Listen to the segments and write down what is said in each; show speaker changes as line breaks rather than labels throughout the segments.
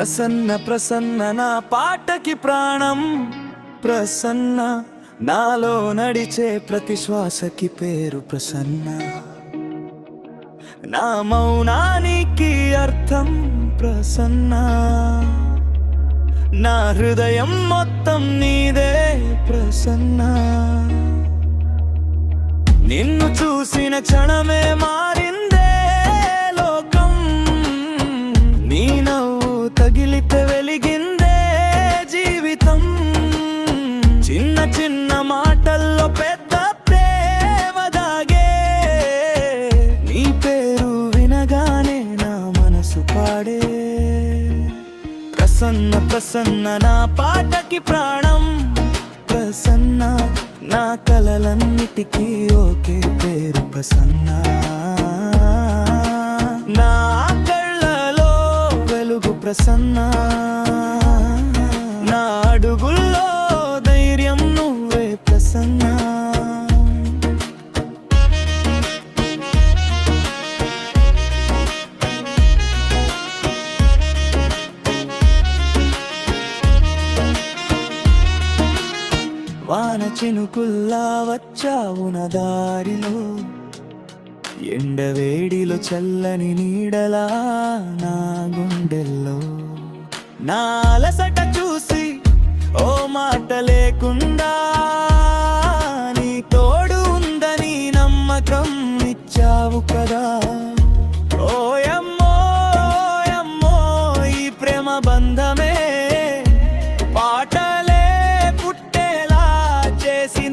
ప్రసన్న ప్రసన్న నా పాటకి ప్రాణం. ప్రసన్న నాలో నడిచే ప్రతి శ్వాసకి పేరు ప్రసన్న. నా మౌనానికి అర్థం ప్రసన్న. నా హృదయం మొత్తం నీదే ప్రసన్న. నిన్ను చూసిన క్షణమే మా ప్రసన్న ప్రసన్న నా పాటకి ప్రాణం. ప్రసన్న నా కలలన్నిటికీ ఓకే పేరు ప్రసన్న. నా కళ్ళలో వెలుగు ప్రసన్న. నా అడుగులు చినుకుల్లా వచ్చావు నా దారిలో. ఎండవేడిలో చల్లని నీడలా నా గుండెల్లో. నా అలసట చూసి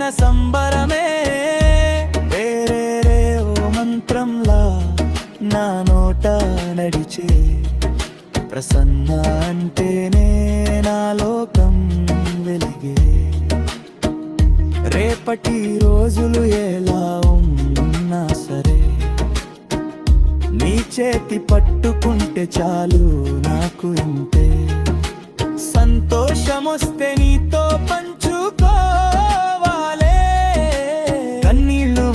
సంబరమే. వేరే రే ఓ మంత్రంలా నా నోట నడిచే. ప్రసన్న అంటేనే నా లోకం వెలిగే. రేపటి రోజులు ఎలా ఉన్నా సరే. నీ చేతి పట్టుకుంటే చాలు నాకు ఇంతే.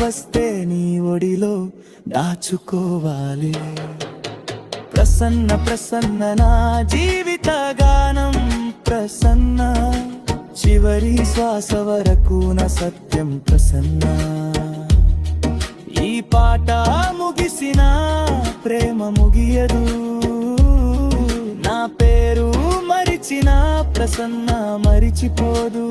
వస్తే నీ ఒడిలో దాచుకోవాలి. ప్రసన్న ప్రసన్న నా జీవిత గానం ప్రసన్న. చివరి శ్వాస వరకు నా సత్యం ప్రసన్న. ఈ పాట ముగిసిన ప్రేమ ముగియదు. నా పేరు మరిచిన ప్రసన్న మరిచిపోదు.